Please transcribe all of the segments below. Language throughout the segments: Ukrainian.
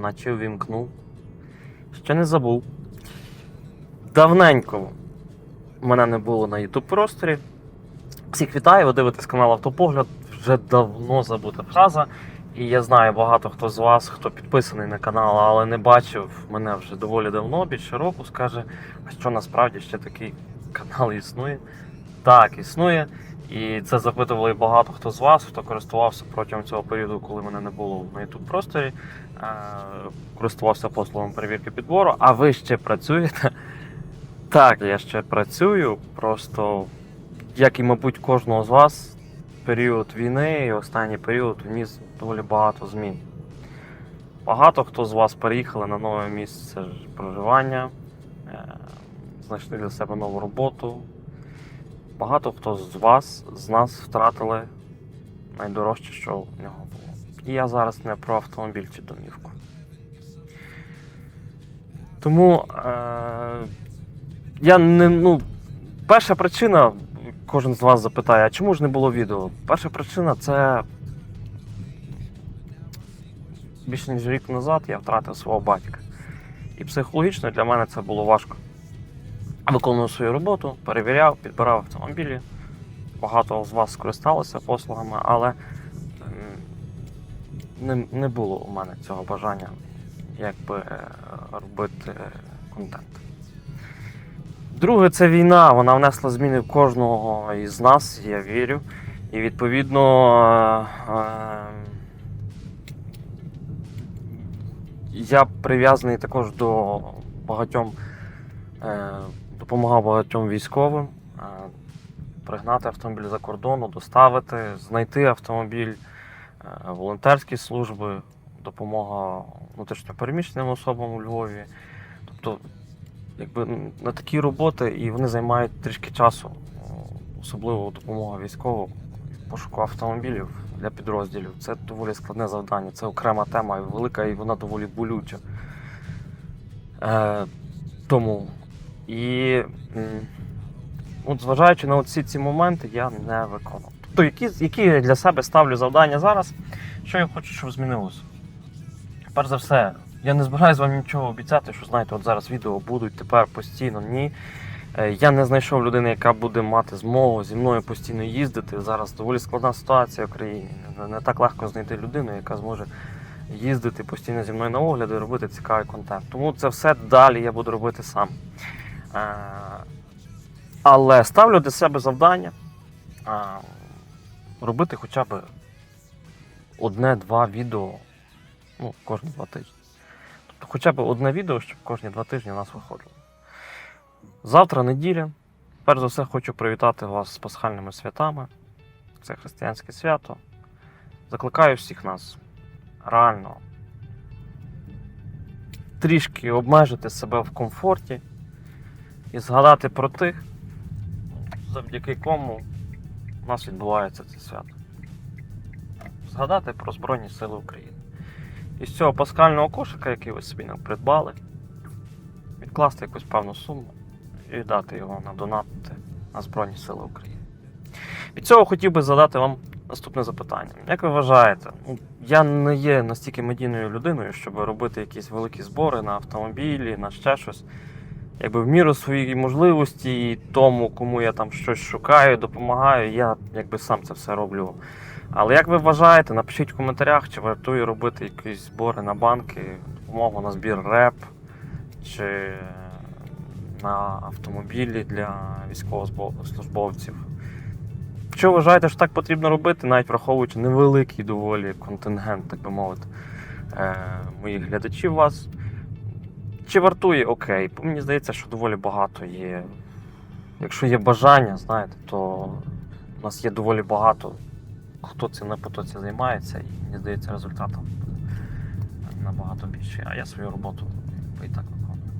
наче вімкнув. Ще не забув. Давненько мене не було на YouTube просторі. Всіх вітаю, ви дивитесь канал Автопогляд. Вже давно забута фраза. І я знаю багато хто з вас, хто підписаний на канал, але не бачив мене вже доволі давно, більше року, скаже, а що насправді ще такий канал існує. Так, існує. І це запитували багато хто з вас, хто користувався протягом цього періоду, коли мене не було на YouTube просторі, е, користувався послугами перевірки підбору. А ви ще працюєте? Так, я ще працюю. Просто, як і, мабуть, кожного з вас, період війни і останній період вніс доволі багато змін. Багато хто з вас переїхали на нове місце проживання, е, знайшли для себе нову роботу. Багато хто з вас, з нас втратили найдорожче, що в нього було. І я зараз не про автомобіль чи домівку. Тому е, я не. Ну, перша причина, кожен з вас запитає, а чому ж не було відео? Перша причина це більше ніж рік назад я втратив свого батька. І психологічно для мене це було важко. Виконував свою роботу, перевіряв, підбирав автомобілі. Багато з вас скористалися послугами, але не, не було у мене цього бажання якби е, робити контент. Друге, це війна. Вона внесла зміни в кожного із нас, я вірю. І відповідно. е, е, я прив'язаний також до багатьом, допомагав багатьом військовим е, пригнати автомобіль за кордону, доставити, знайти автомобіль, е, волонтерські служби, допомога внутрішньопереміщеним особам у Львові. Тобто, якби на такі роботи і вони займають трішки часу, особливо допомога військовим, пошуку автомобілів для підрозділів. Це доволі складне завдання, це окрема тема велика, і вона доволі болюча. Е, тому. І от зважаючи на всі ці моменти, я не виконав. Тобто, які, які я для себе ставлю завдання зараз, що я хочу, щоб змінилося? Перш за все, я не збираюся вам нічого обіцяти, що знаєте, от зараз відео будуть тепер постійно. Ні. Е, Я не знайшов людини, яка буде мати змогу зі мною постійно їздити. Зараз доволі складна ситуація в країні. Не- так легко знайти людину, яка зможе їздити постійно зі мною на огляди робити цікавий контент. Тому це все далі я буду робити сам. Е, Але ставлю для себе завдання е, робити хоча б одне-два відео ну, кожні два тижні. Тобто хоча б одне відео, щоб кожні два тижні у нас виходило. Завтра неділя. Перш за все хочу привітати вас з пасхальними святами. Це християнське свято. Закликаю всіх нас реально трішки обмежити себе в комфорті і згадати про тих, завдяки кому у нас відбувається це свято. Згадати про Збройні Сили України. Із цього паскального кошика, який ви собі не придбали, відкласти якусь певну суму і віддати його на донати на Збройні Сили України. Від цього хотів би задати вам наступне запитання. Як ви вважаєте, ну, я не є настільки медійною людиною, щоб робити якісь великі збори на автомобілі, на ще щось. Якби в міру своєї можливості і тому, кому я там щось шукаю, допомагаю, я якби сам це все роблю. Але як ви вважаєте, напишіть в коментарях, чи вартує робити якісь збори на банки, допомогу на збір РЕП чи на автомобілі для військовослужбовців. Якщо вважаєте, що так потрібно робити, навіть враховуючи невеликий доволі контингент, так би мовити, е, моїх глядачів вас. Чи вартує окей? Мені здається, що доволі багато є. Якщо є бажання, знаєте, то у нас є доволі багато хто цим на потоці займається, і мені здається, результатом буде набагато більше. А я свою роботу і так виконую.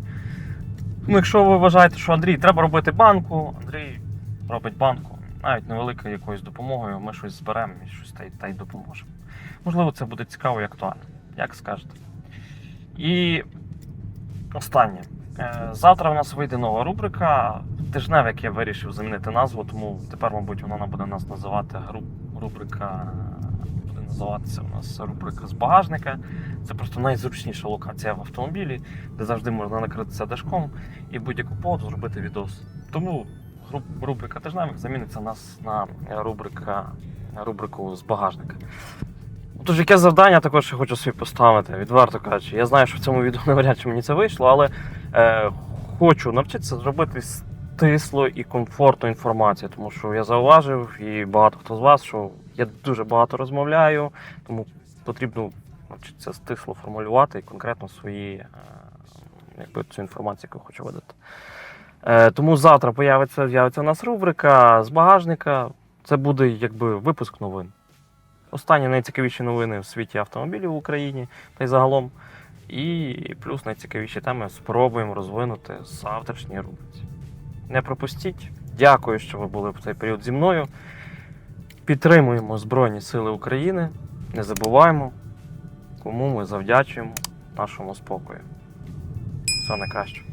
Ну, якщо ви вважаєте, що Андрій, треба робити банку, Андрій робить банку, навіть невеликою якоюсь допомогою, ми щось зберемо і щось та й, та й допоможемо. Можливо, це буде цікаво і актуально, як скажете. І останнє. Е, Завтра в нас вийде нова рубрика. Тижневик я вирішив замінити назву, тому тепер, мабуть, вона буде нас називати рубрика буде називатися у нас рубрика з багажника. Це просто найзручніша локація в автомобілі, де завжди можна накритися дашком і будь-яку поводу зробити відос. Тому рубрика Тижневик заміниться нас на рубрика, рубрику з багажника. Тож, яке завдання також я хочу собі поставити, відверто кажучи. Я знаю, що в цьому відео навряд чи мені це вийшло, але е, хочу навчитися зробити стисло і комфортну інформацію, тому що я зауважив, і багато хто з вас, що я дуже багато розмовляю, тому потрібно навчитися стисло формулювати і конкретно свої, е, якби, цю інформацію, яку хочу видати. Е, тому завтра з'явиться у нас рубрика з багажника. Це буде якби випуск новин. Останні найцікавіші новини в світі автомобілів в Україні та й загалом. І плюс найцікавіші теми спробуємо розвинути завтрашній рубриці. Не пропустіть. Дякую, що ви були в цей період зі мною. Підтримуємо Збройні Сили України. Не забуваємо, кому ми завдячуємо нашому спокою. Все найкраще.